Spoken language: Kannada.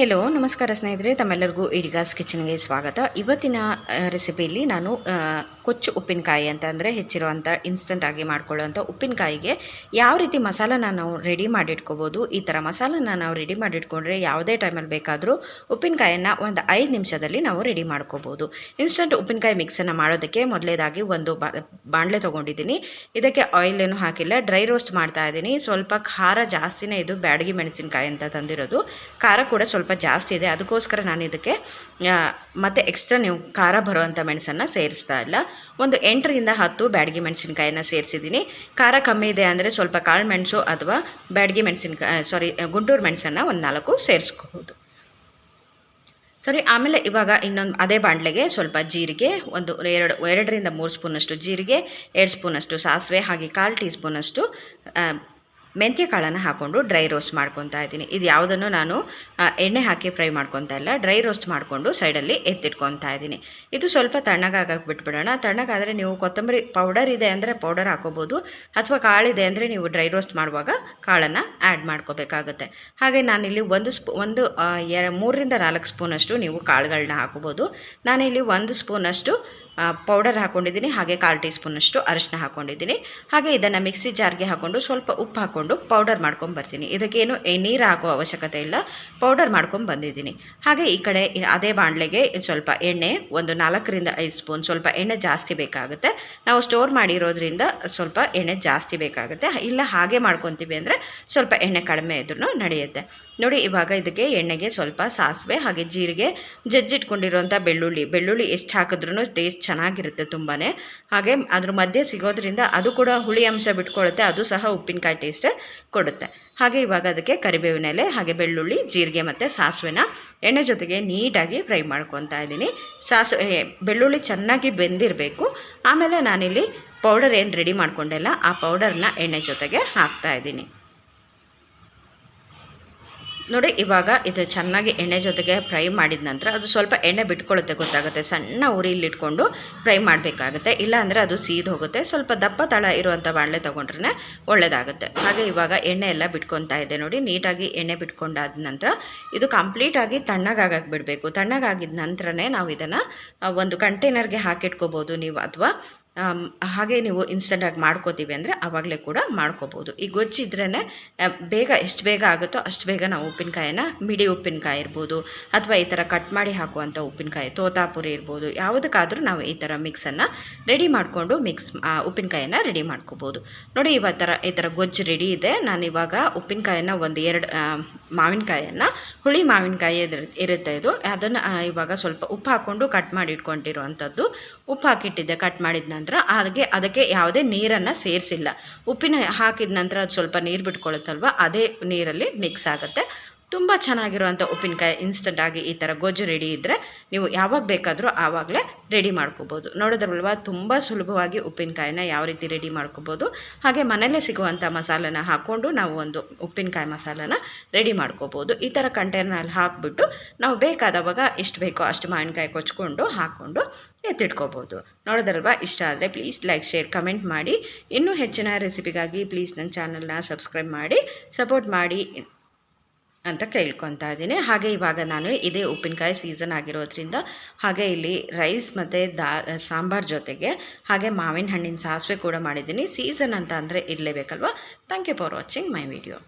ಹೆಲೋ ನಮಸ್ಕಾರ ಸ್ನೇಹಿತರೆ, ತಮ್ಮೆಲ್ಲರಿಗೂ ಇಡಿಗಾಸ್ ಕಿಚನ್ಗೆ ಸ್ವಾಗತ. ಇವತ್ತಿನ ರೆಸಿಪಿಯಲ್ಲಿ ನಾನು ಕೊಚ್ಚು ಉಪ್ಪಿನಕಾಯಿ ಅಂತ ಅಂದರೆ ಹೆಚ್ಚಿರುವಂಥ ಇನ್ಸ್ಟಂಟಾಗಿ ಮಾಡ್ಕೊಳ್ಳೋವಂಥ ಉಪ್ಪಿನಕಾಯಿಗೆ ಯಾವ ರೀತಿ ಮಸಾಲನ ನಾವು ರೆಡಿ ಮಾಡಿಟ್ಕೋಬೋದು, ಈ ಥರ ಮಸಾಲನ ನಾವು ರೆಡಿ ಮಾಡಿಟ್ಕೊಂಡ್ರೆ ಯಾವುದೇ ಟೈಮಲ್ಲಿ ಬೇಕಾದರೂ ಉಪ್ಪಿನಕಾಯನ್ನು ಒಂದು ಐದು ನಿಮಿಷದಲ್ಲಿ ನಾವು ರೆಡಿ ಮಾಡ್ಕೋಬೋದು. ಇನ್ಸ್ಟಂಟ್ ಉಪ್ಪಿನಕಾಯಿ ಮಿಕ್ಸನ್ನು ಮಾಡೋದಕ್ಕೆ ಮೊದಲೇದಾಗಿ ಒಂದು ಬಾಣಲೆ ತೊಗೊಂಡಿದ್ದೀನಿ. ಇದಕ್ಕೆ ಆಯಿಲ್ ಏನು ಹಾಕಿಲ್ಲ ಡ್ರೈ ರೋಸ್ಟ್ ಮಾಡ್ತಾ ಇದ್ದೀನಿ. ಸ್ವಲ್ಪ ಖಾರ ಜಾಸ್ತಿನೇ ಇದು ಬ್ಯಾಡಗಿ ಮೆಣಸಿನಕಾಯಿ ಅಂತ ತಂದಿರೋದು. ಖಾರ ಕೂಡ ಸ್ವಲ್ಪ ಜಾಸ್ತಿ ಇದೆ. ಅದಕ್ಕೋಸ್ಕರ ನಾನು ಇದಕ್ಕೆ ಮತ್ತೆ ಎಕ್ಸ್ಟ್ರಾ ನೀವು ಖಾರ ಬರುವಂಥ ಮೆಣಸನ್ನು ಸೇರಿಸ್ತಾ ಇಲ್ಲ. ಒಂದು ಎಂಟರಿಂದ ಹತ್ತು ಬ್ಯಾಡಗಿ ಮೆಣಸಿನಕಾಯಿನ ಸೇರಿಸಿದ್ದೀನಿ. ಖಾರ ಕಮ್ಮಿ ಇದೆ ಅಂದರೆ ಸ್ವಲ್ಪ ಕಾಳು ಮೆಣಸು ಅಥವಾ ಬ್ಯಾಡಗಿ ಮೆಣಸಿನಕಾಯಿ ಸಾರಿ ಗುಂಟೂರು ಮೆಣಸನ್ನು ಒಂದು ನಾಲ್ಕು ಸೇರಿಸ್ಕೋಬೋದು ಸರಿ, ಆಮೇಲೆ ಇವಾಗ ಇನ್ನೊಂದು ಅದೇ ಬಾಣಲೆಗೆ ಸ್ವಲ್ಪ ಜೀರಿಗೆ, ಒಂದು ಎರಡು, ಎರಡರಿಂದ ಮೂರು ಸ್ಪೂನಷ್ಟು ಜೀರಿಗೆ, ಎರಡು ಸ್ಪೂನಷ್ಟು ಸಾಸಿವೆ, ಹಾಗೆ ಕಾಲು ಟೀ ಸ್ಪೂನಷ್ಟು ಮೆಂತ್ಯ ಕಾಳನ್ನು ಹಾಕ್ಕೊಂಡು ಡ್ರೈ ರೋಸ್ಟ್ ಮಾಡ್ಕೊತಾ ಇದ್ದೀನಿ. ಇದು ಯಾವುದನ್ನು ನಾನು ಎಣ್ಣೆ ಹಾಕಿ ಫ್ರೈ ಮಾಡ್ಕೊತಾ ಇಲ್ಲ. ಡ್ರೈ ರೋಸ್ಟ್ ಮಾಡಿಕೊಂಡು ಸೈಡಲ್ಲಿ ಎತ್ತಿಟ್ಕೊತಾ ಇದ್ದೀನಿ. ಇದು ಸ್ವಲ್ಪ ತಣ್ಣಗಾಗಕ್ಕೆ ಬಿಟ್ಬಿಡೋಣ. ತಣ್ಣಗಾದರೆ ನೀವು ಕೊತ್ತಂಬರಿ ಪೌಡರ್ ಇದೆ ಅಂದರೆ ಪೌಡರ್ ಹಾಕೋಬೋದು. ಅಥವಾ ಕಾಳಿದೆ ಅಂದರೆ ನೀವು ಡ್ರೈ ರೋಸ್ಟ್ ಮಾಡುವಾಗ ಕಾಳನ್ನು ಆ್ಯಡ್ ಮಾಡ್ಕೋಬೇಕಾಗುತ್ತೆ. ಹಾಗೆ ನಾನಿಲ್ಲಿ ಒಂದು ಸ್ಪೂ, ಒಂದು ಎರ, ಮೂರರಿಂದ ನಾಲ್ಕು ಸ್ಪೂನಷ್ಟು ನೀವು ಕಾಳುಗಳನ್ನ ಹಾಕೋಬೋದು. ನಾನಿಲ್ಲಿ ಒಂದು ಸ್ಪೂನಷ್ಟು ಪೌಡರ್ ಹಾಕ್ಕೊಂಡಿದ್ದೀನಿ ಹಾಗೆ ಕಾಲು ಟೀ ಸ್ಪೂನಷ್ಟು ಅರಿಶಿನ ಹಾಕ್ಕೊಂಡಿದ್ದೀನಿ ಹಾಗೆ ಇದನ್ನು ಮಿಕ್ಸಿ ಜಾರ್ಗೆ ಹಾಕ್ಕೊಂಡು ಸ್ವಲ್ಪ ಉಪ್ಪು ಹಾಕ್ಕೊಂಡು ಪೌಡರ್ ಮಾಡ್ಕೊಂಡು ಬರ್ತೀನಿ. ಇದಕ್ಕೇನು ನೀರು ಹಾಕೋ ಅವಶ್ಯಕತೆ ಇಲ್ಲ. ಪೌಡರ್ ಮಾಡ್ಕೊಂಡು ಬಂದಿದ್ದೀನಿ. ಹಾಗೆ ಈ ಕಡೆ ಅದೇ ಬಾಣಲೆಗೆ ಸ್ವಲ್ಪ ಎಣ್ಣೆ, ಒಂದು ನಾಲ್ಕರಿಂದ ಐದು ಸ್ಪೂನ್ ಸ್ವಲ್ಪ ಎಣ್ಣೆ ಜಾಸ್ತಿ ಬೇಕಾಗುತ್ತೆ. ನಾವು ಸ್ಟೋರ್ ಮಾಡಿರೋದ್ರಿಂದ ಸ್ವಲ್ಪ ಎಣ್ಣೆ ಜಾಸ್ತಿ ಬೇಕಾಗುತ್ತೆ. ಇಲ್ಲ ಹಾಗೆ ಮಾಡ್ಕೊತೀವಿ ಅಂದರೆ ಸ್ವಲ್ಪ ಎಣ್ಣೆ ಕಡಿಮೆ ಇದ್ರೂ ನಡೆಯುತ್ತೆ. ನೋಡಿ, ಇವಾಗ ಇದಕ್ಕೆ ಎಣ್ಣೆಗೆ ಸ್ವಲ್ಪ ಸಾಸಿವೆ, ಹಾಗೆ ಜೀರಿಗೆ ಜಜ್ಜಿಟ್ಕೊಂಡಿರುವಂಥ ಬೆಳ್ಳುಳ್ಳಿ. ಬೆಳ್ಳುಳ್ಳಿ ಎಷ್ಟು ಹಾಕಿದ್ರೂ ಟೇಸ್ಟ್ ಚೆನ್ನಾಗಿರುತ್ತೆ ತುಂಬಾ ಹಾಗೆ ಅದ್ರ ಮಧ್ಯೆ ಸಿಗೋದ್ರಿಂದ ಅದು ಕೂಡ ಹುಳಿ ಅಂಶ ಬಿಟ್ಕೊಳ್ಳುತ್ತೆ ಅದು ಸಹ ಉಪ್ಪಿನಕಾಯಿ ಟೇಸ್ಟ್ ಕೊಡುತ್ತೆ. ಹಾಗೆ ಇವಾಗ ಅದಕ್ಕೆ ಕರಿಬೇವಿನ ಎಲೆ, ಹಾಗೆ ಬೆಳ್ಳುಳ್ಳಿ, ಜೀರಿಗೆ ಮತ್ತು ಸಾಸಿವೆನ ಎಣ್ಣೆ ಜೊತೆಗೆ ನೀಟಾಗಿ ಫ್ರೈ ಮಾಡ್ಕೊತಾ ಇದ್ದೀನಿ. ಸಾಸಿವೆ ಬೆಳ್ಳುಳ್ಳಿ ಚೆನ್ನಾಗಿ ಬೆಂದಿರಬೇಕು. ಆಮೇಲೆ ನಾನಿಲ್ಲಿ ಪೌಡರ್ ಏನು ರೆಡಿ ಮಾಡ್ಕೊಂಡೆಲ್ಲ ಆ ಪೌಡರ್ನ ಎಣ್ಣೆ ಜೊತೆಗೆ ಹಾಕ್ತಾ ಇದ್ದೀನಿ. ನೋಡಿ, ಇವಾಗ ಇದು ಚೆನ್ನಾಗಿ ಎಣ್ಣೆ ಜೊತೆಗೆ ಫ್ರೈ ಮಾಡಿದ ನಂತರ ಅದು ಸ್ವಲ್ಪ ಎಣ್ಣೆ ಬಿಟ್ಕೊಳ್ಳುತ್ತೆ ಗೊತ್ತಾಗುತ್ತೆ. ಸಣ್ಣ ಉರಿಲಿಟ್ಕೊಂಡು ಫ್ರೈ ಮಾಡಬೇಕಾಗುತ್ತೆ. ಇಲ್ಲ ಅಂದರೆ ಅದು ಸೀದ್ ಹೋಗುತ್ತೆ. ಸ್ವಲ್ಪ ದಪ್ಪ ತಳ ಇರುವಂಥ ಬಾಣಲೆ ತೊಗೊಂಡ್ರೆ ಒಳ್ಳೆಯದಾಗುತ್ತೆ ಹಾಗೆ ಇವಾಗ ಎಣ್ಣೆ ಎಲ್ಲ ಬಿಟ್ಕೊತಾ ಇದೆ ನೋಡಿ. ನೀಟಾಗಿ ಎಣ್ಣೆ ಬಿಟ್ಕೊಂಡಾದ ನಂತರ ಇದು ಕಂಪ್ಲೀಟಾಗಿ ತಣ್ಣಗಾಗಕ್ಕೆ ಬಿಡಬೇಕು. ತಣ್ಣಗಾಗಿದ ನಂತರನೇ ನಾವು ಇದನ್ನು ಒಂದು ಕಂಟೈನರ್ಗೆ ಹಾಕಿಟ್ಕೋಬೋದು ನೀವು, ಅಥವಾ ಹಾಗೆ ನೀವು ಇನ್ಸ್ಟೆಂಟಾಗಿ ಮಾಡ್ಕೋತೀವಿ ಅಂದರೆ ಆವಾಗಲೇ ಕೂಡ ಮಾಡ್ಕೋಬೋದು. ಈ ಗೊಜ್ಜಿದ್ರೇ ಬೇಗ ಎಷ್ಟು ಬೇಗ ಆಗುತ್ತೋ ಅಷ್ಟು ಬೇಗ ನಾವು ಉಪ್ಪಿನಕಾಯಿನ ಮಿಡಿ ಉಪ್ಪಿನಕಾಯಿ ಇರ್ಬೋದು ಅಥವಾ ಈ ಥರ ಕಟ್ ಮಾಡಿ ಹಾಕುವಂಥ ಉಪ್ಪಿನಕಾಯಿ ತೋತಾಪುರಿ ಇರ್ಬೋದು ಯಾವುದಕ್ಕಾದರೂ ನಾವು ಈ ಥರ ಮಿಕ್ಸನ್ನು ರೆಡಿ ಮಾಡಿಕೊಂಡು ಮಿಕ್ಸ್ ಉಪ್ಪಿನಕಾಯಿನ ರೆಡಿ ಮಾಡ್ಕೋಬೋದು. ನೋಡಿ ಇವಾಗ ಥರ ಈ ಥರ ಗೊಜ್ಜು ರೆಡಿ ಇದೆ. ನಾನು ಇವಾಗ ಉಪ್ಪಿನಕಾಯಿನ ಒಂದು ಎರಡು ಆ, ಮಾವಿನಕಾಯನ್ನು ಹುಳಿ ಮಾವಿನಕಾಯಿ ಇರುತ್ತೆ ಇದು. ಅದನ್ನು ಇವಾಗ ಸ್ವಲ್ಪ ಉಪ್ಪು ಹಾಕ್ಕೊಂಡು ಕಟ್ ಮಾಡಿ ಇಟ್ಕೊಂಡಿರುವಂಥದ್ದು ಉಪ್ಪು ಹಾಕಿಟ್ಟಿದ್ದೆ ಕಟ್ ಮಾಡಿದ ನಂತರ ಹಾಗೆ ಅದಕ್ಕೆ ಯಾವುದೇ ನೀರನ್ನು ಸೇರಿಸಿಲ್ಲ. ಉಪ್ಪಿನ ಹಾಕಿದ ನಂತರ ಅದು ಸ್ವಲ್ಪ ನೀರು ಬಿಟ್ಕೊಳುತ್ತಲ್ವ, ಅದೇ ನೀರಲ್ಲಿ ಮಿಕ್ಸ್ ಆಗುತ್ತೆ. ತುಂಬ ಚೆನ್ನಾಗಿರುವಂಥ ಉಪ್ಪಿನಕಾಯಿ ಇನ್ಸ್ಟಂಟಾಗಿ ಈ ಥರ ಗೊಜ್ಜು ರೆಡಿ ಇದ್ದರೆ ನೀವು ಯಾವಾಗ ಬೇಕಾದರೂ ಆವಾಗಲೇ ರೆಡಿ ಮಾಡ್ಕೋಬೋದು. ನೋಡೋದ್ರಲ್ವ ತುಂಬ ಸುಲಭವಾಗಿ ಉಪ್ಪಿನಕಾಯಿನ ಯಾವ ರೀತಿ ರೆಡಿ ಮಾಡ್ಕೋಬೋದು. ಹಾಗೆ ಮನೆಯಲ್ಲೇ ಸಿಗುವಂಥ ಮಸಾಲನ ಹಾಕ್ಕೊಂಡು ನಾವು ಒಂದು ಉಪ್ಪಿನಕಾಯಿ ಮಸಾಲೆನ ರೆಡಿ ಮಾಡ್ಕೋಬೋದು. ಈ ಥರ ಕಂಟೈನರ್ನಲ್ಲಿ ಹಾಕ್ಬಿಟ್ಟು ನಾವು ಬೇಕಾದವಾಗ ಎಷ್ಟು ಬೇಕೋ ಅಷ್ಟು ಮಾವಿನಕಾಯಿ ಕೊಚ್ಕೊಂಡು ಹಾಕ್ಕೊಂಡು ಎತ್ತಿಟ್ಕೋಬೋದು. ನೋಡೋದಲ್ವಾ ಇಷ್ಟ ಆದರೆ ಪ್ಲೀಸ್ ಲೈಕ್ ಶೇರ್ ಕಮೆಂಟ್ ಮಾಡಿ. ಇನ್ನೂ ಹೆಚ್ಚಿನ ರೆಸಿಪಿಗಾಗಿ ಪ್ಲೀಸ್ ನನ್ನ ಚಾನಲ್ನ ಸಬ್ಸ್ಕ್ರೈಬ್ ಮಾಡಿ ಸಪೋರ್ಟ್ ಮಾಡಿ. ಅಂತ ಕೇಳ್ಕೊತಾ ಇದ್ದೀನಿ. ಹಾಗೆ ಇವಾಗ ನಾನು ಇದೇ ಉಪ್ಪಿನಕಾಯಿ ಸೀಸನ್ ಆಗಿರೋದ್ರಿಂದ ಹಾಗೆ ಇಲ್ಲಿ ರೈಸ್ ಮತ್ತು ದಾ, ಸಾಂಬಾರ್ ಜೊತೆಗೆ ಹಾಗೆ ಮಾವಿನ ಹಣ್ಣಿನ ಸಾಸಿವೆ ಕೂಡ ಮಾಡಿದ್ದೀನಿ. ಸೀಸನ್ ಅಂತ ಅಂದರೆ ಇರಲೇಬೇಕಲ್ವ? Thank you for watching my video